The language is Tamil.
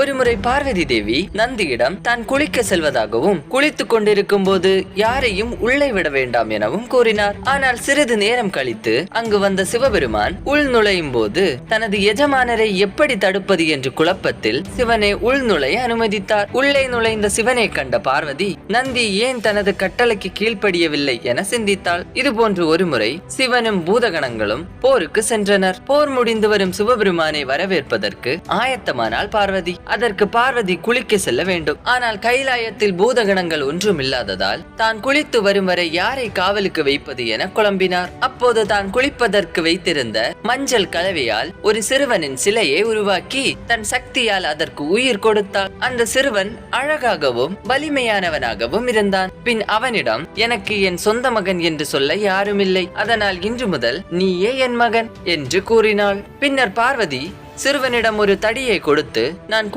ஒருமுறை பார்வதி தேவி நந்தியிடம் தான் குளிக்க செல்வதாகவும் குளித்துக் கொண்டிருக்கும் போது யாரையும் உள்ளே விட வேண்டாம் எனவும் கூறினார். ஆனால் சிறிது நேரம் கழித்து அங்கு வந்த சிவபெருமான் உள் நுழையும் போது தனது எஜமானரை எப்படி தடுப்பது என்று குழப்பத்தில் சிவனை உள் நுழைய அனுமதித்தார். உள்ளே நுழைந்த சிவனை கண்ட பார்வதி நந்தி ஏன் தனது கட்டளைக்கு கீழ்ப்படியவில்லை என சிந்தித்தாள். இதுபோன்று ஒருமுறை சிவனும் பூதகணங்களும் போருக்கு சென்றனர். போர் முடிந்து வரும் சிவபெருமானை வரவேற்பதற்கு ஆயத்தமானால் பார்வதி. அதற்கு பார்வதி குளிக்க செல்ல வேண்டும். ஆனால் கைலாயத்தில் பூதகணங்கள் ஒன்றும் இல்லாததால் தான் குளித்து வரும் வரை யாரை காவலுக்கு வைப்பது என குழம்பினார். அப்போது தான் குளிப்பதற்கு வைத்திருந்த மஞ்சள் கலவையால் ஒரு சிறுவனின் சிலையை உருவாக்கி தன் சக்தியால் அதற்கு உயிர் கொடுத்தார் அந்த சிறுவன் அழகாகவும் வலிமையானவனாகவும் இருந்தான். பின் அவனிடம் எனக்கு என் சொந்த மகன் என்று சொல்ல யாரும் இல்லை. அதனால் இன்று முதல் நீயே என் மகன் என்று கூறினாள். பின்னர் பார்வதி சிறுவனிடம் ஒரு தடியை கொடுத்து நான்